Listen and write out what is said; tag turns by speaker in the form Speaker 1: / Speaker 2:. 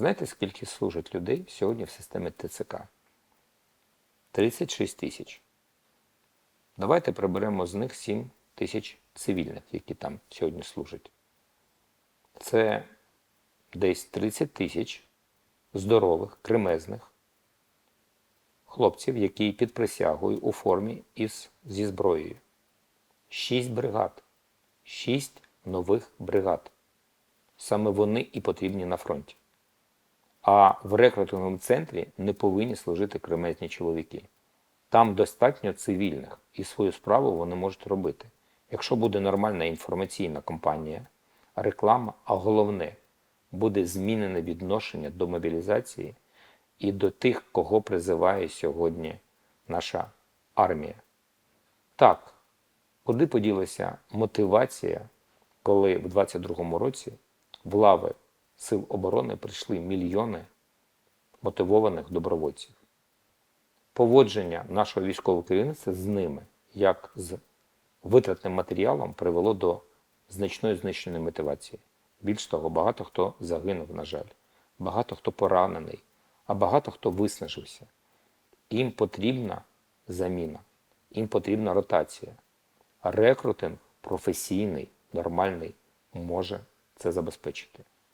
Speaker 1: Знаєте, скільки служить людей сьогодні в системі ТЦК? 36 тисяч. Давайте приберемо з них 7 тисяч цивільних, які там сьогодні служать. Це десь 30 тисяч здорових, кремезних хлопців, які під присягою у формі із, зі зброєю. Шість бригад. Шість нових бригад. Саме вони і потрібні на фронті. А в рекрутинговому центрі не повинні служити кремезні чоловіки. Там достатньо цивільних, і свою справу вони можуть робити. Якщо буде нормальна інформаційна кампанія, реклама, а головне, буде змінене відношення до мобілізації і до тих, кого призиває сьогодні наша армія. Так, куди поділася мотивація, коли в 22-му році в лави Сил оборони прийшли мільйони мотивованих добровольців? Поводження нашого військового керівництва з ними, як з витратним матеріалом, привело до значної знищеної мотивації. Більш того, багато хто загинув, на жаль, багато хто поранений, а багато хто виснажився. Їм потрібна заміна, їм потрібна ротація. Рекрутинг професійний, нормальний може це забезпечити.